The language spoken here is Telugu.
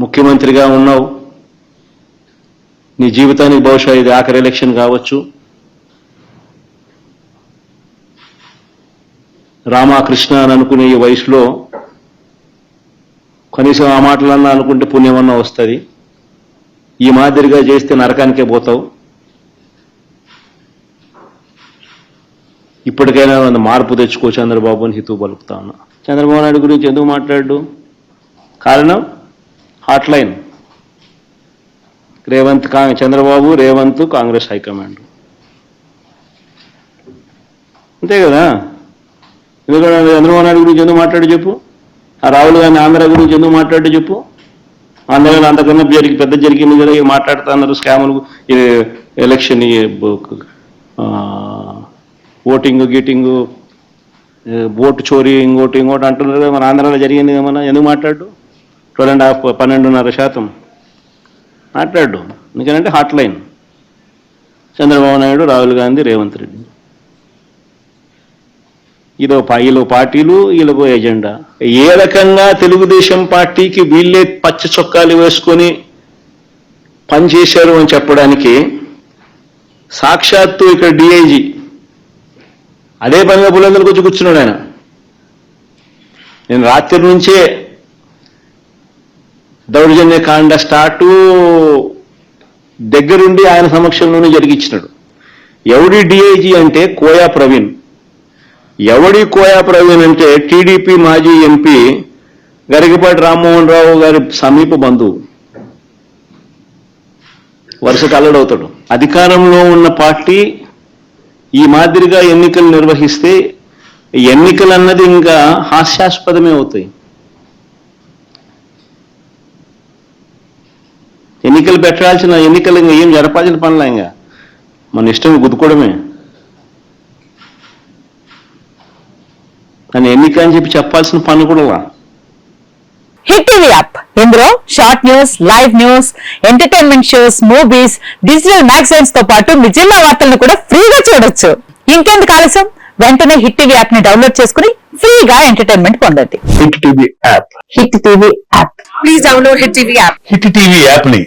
ముఖ్యమంత్రిగా ఉన్నావు. నీ జీవితానికి బహుశా ఇది ఆఖరి ఎలక్షన్ కావచ్చు. రామకృష్ణ అని అనుకునే ఈ వయసులో కనీసం ఆ మాటలన్నా అనుకుంటే పుణ్యమన్నా వస్తుంది. ఈ మాదిరిగా చేస్తే నరకానికే పోతావు. ఇప్పటికైనా మార్పు తెచ్చుకో చంద్రబాబు అని హితూ పలుకుతా ఉన్నా. చంద్రబాబు నాయుడు గురించి ఎందుకు మాట్లాడు? కారణం? హాట్లైన్. రేవంత్ కా చంద్రబాబు రేవంత్ కాంగ్రెస్ హైకమాండ్. అంతే కదా? ఎందుకంటే చంద్రబాబు నాయుడు గురించి ఎందుకు మాట్లాడి చెప్పు? ఆ రాహుల్ గాంధీ ఆంధ్ర గురించి ఎందుకు మాట్లాడి చెప్పు? ఆంధ్రలో అంతకన్నా జరిగి పెద్ద జరిగింది కదా ఇవి మాట్లాడుతా అన్నారు స్కాములు ఎలక్షన్ ఈ ఓటింగ్ గీటింగ్ ఓటు చోరీ ఇంకోటి ఇంకోటి అంటున్నారు మన ఆంధ్రాలో జరిగింది ఏమన్నా? ఎందుకు మాట్లాడు? ట్వెల్వ్ అండ్ హాఫ్ పన్నెండున్నర శాతం. మాట్లాడు. ఎందుకంటే హాట్ లైన్ చంద్రబాబు నాయుడు రాహుల్ గాంధీ రేవంత్ రెడ్డి. ఇదో వీళ్ళు పార్టీలు వీళ్ళకు ఎజెండా ఏ రకంగా తెలుగుదేశం పార్టీకి వీళ్ళే పచ్చ చొక్కాలు వేసుకొని పనిచేశారు అని చెప్పడానికి సాక్షాత్తు ఇక్కడ డిఐజీ. అదే పనిగా బులందరికి వచ్చి కూర్చున్నాడు ఆయన. నేను రాత్రి నుంచే దౌర్జన్య కాండ స్టార్టు దగ్గరుండి ఆయన సమక్షంలోనే జరిగించినాడు ఎవడి డిఐజీ అంటే కోయా ప్రవీణ్. ఎవడి కోయా ప్రవీణ్ అంటే టీడీపీ మాజీ ఎంపీ గరికపాటి రామ్మోహన్ రావు గారి సమీప బంధువు. వరుస అల్లుడవుతాడు. అధికారంలో ఉన్న పార్టీ ఈ మాదిరిగా ఎన్నికలు నిర్వహిస్తే ఎన్నికలు అన్నది ఇంకా హాస్యాస్పదమే అవుతాయి. ఎన్నికలు పెట్టాల్సిన ఎన్నికలు ఇంకా ఏం జరపాల్సిన పనులే ఇంకా? మన ఇష్టం గుద్దుకోవడమే. కానీ ఎన్నిక అని చెప్పి చెప్పాల్సిన పని కూడా. Hit TV app. ఇందులో short news live news entertainment shows movies digital మ్యాగజైన్స్తో పాటు మీ జిల్లా వార్తలను కూడా ఫ్రీగా చూడొచ్చు. ఇంకెందుకు ఆలస్యం? వెంటనే హిట్ టీవీ యాప్ని డౌన్లోడ్ చేసుకుని ఫ్రీగా ఎంటర్టైన్మెంట్ పొందండి. Hit TV app. Hit TV app. Please download hit TV app. Hit TV యాప్ని